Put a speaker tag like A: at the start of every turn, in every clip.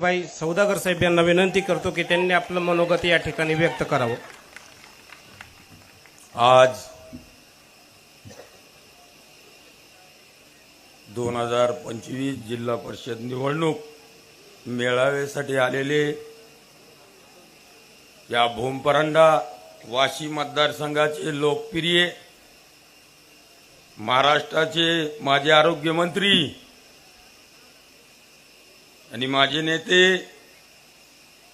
A: भाई सौदागर साहेब यांना विनंती करतो की त्यांनी आपलं मनोगत या ठिकाणी व्यक्त करावं.
B: आज दोन हजार पंचवीस जिल्हा परिषद निवडणूक मेळाव्यासाठी आलेले या भूमपरंडा वाशी मतदारसंघाचे लोकप्रिय महाराष्ट्राचे माजी आरोग्यमंत्री आणि माझे नेते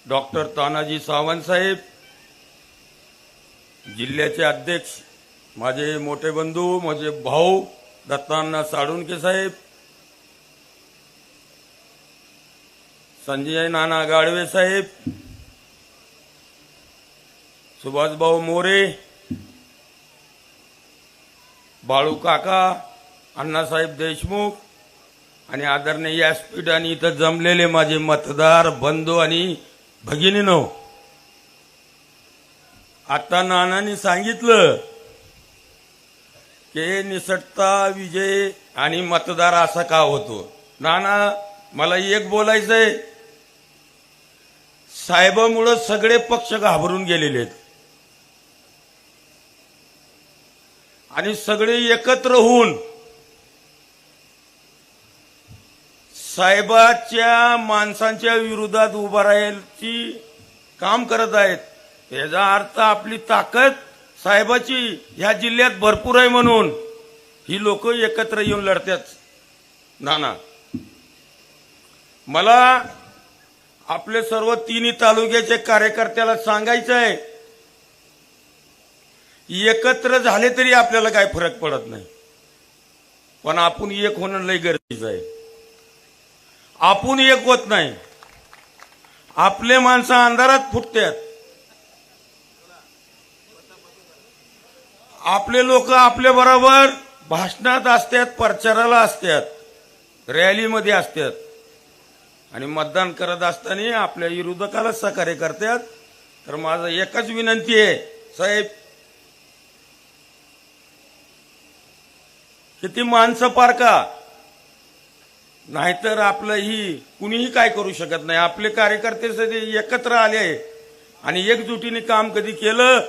B: डॉक्टर तानाजी सावंत साहेब जिल्ह्याचे अध्यक्ष माझे मोठे बंधू माझे भाऊ दत्तांना साळुंके साहेब संजय नाना गाडवे साहेब सुभाषभाऊ मोरे बाळू काका अण्णासाहेब देशमुख आणि आदरणीय व्यासपीठ आणि इथं जमलेले माझे मतदार बंधू आणि भगिनीनो आता नानांनी सांगितलं की निसटता विजय आणि मतदार असा का होतो? नाना मला एक बोलायचंय. साहेबामुळं सगळे पक्ष घाबरून गेलेले आहेत. आणि सगळे एकत्र होऊन साहेबाच्या माणसांच्या विरोधात उभा राहायची काम करत आहेत. याचा अर्थ आपली ताकद साहेबाची ह्या जिल्ह्यात भरपूर आहे म्हणून. ही लोक एकत्र येऊन लढतात नाना मला आपले सर्व तिन्ही तालुक्याचे कार्यकर्त्याला सांगायचं आहे. एकत्र झाले तरी आपल्याला काय फरक पडत नाही. पण आपण एक होणं लय गरजेचं आहे. आपण एक होत नाही. आपले माणसं अंधारात फुटतात आपले लोक आपल्या बरोबर भाषणात असतात प्रचाराला असतात रॅलीमध्ये असतात आणि मतदान करत असताना आपल्या विरोधकाला सहकार्य करतात तर माझं एकच विनंती आहे साहेब किती माणसं पारका नाहीतर आपलं ही कुणीही काय करू शकत नाही. आपले कार्यकर्ते सगळे एकत्र आले आणि एकजुटीने काम कधी केलं?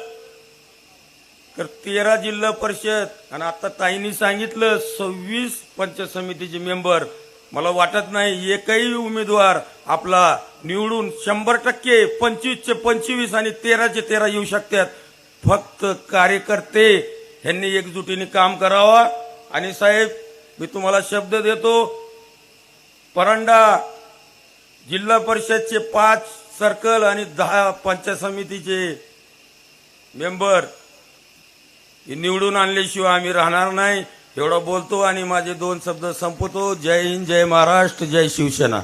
B: तर तेरा जिल्हा परिषद. आणि आता ताईंनी सांगितलं सव्वीस पंचायत समितीचे मेंबर. मला वाटत नाही एकही उमेदवार आपला निवडून शंभर टक्के पंचवीसचे पंचवीस आणि तेराचे तेरा येऊ शकतात. फक्त कार्यकर्ते ह्यांनी एकजुटीने काम करावा. आणि साहेब मी तुम्हाला शब्द देतो परंडा जिल्हा परिषदचे पाच सर्कल आणि दहा पंचायत समितीचे मेंबर निवडून आणल्याशिवाय आम्ही राहणार नाही. एवढं बोलतो आणि माझे दोन शब्द संपवतो. जय हिंद जय महाराष्ट्र जय शिवसेना.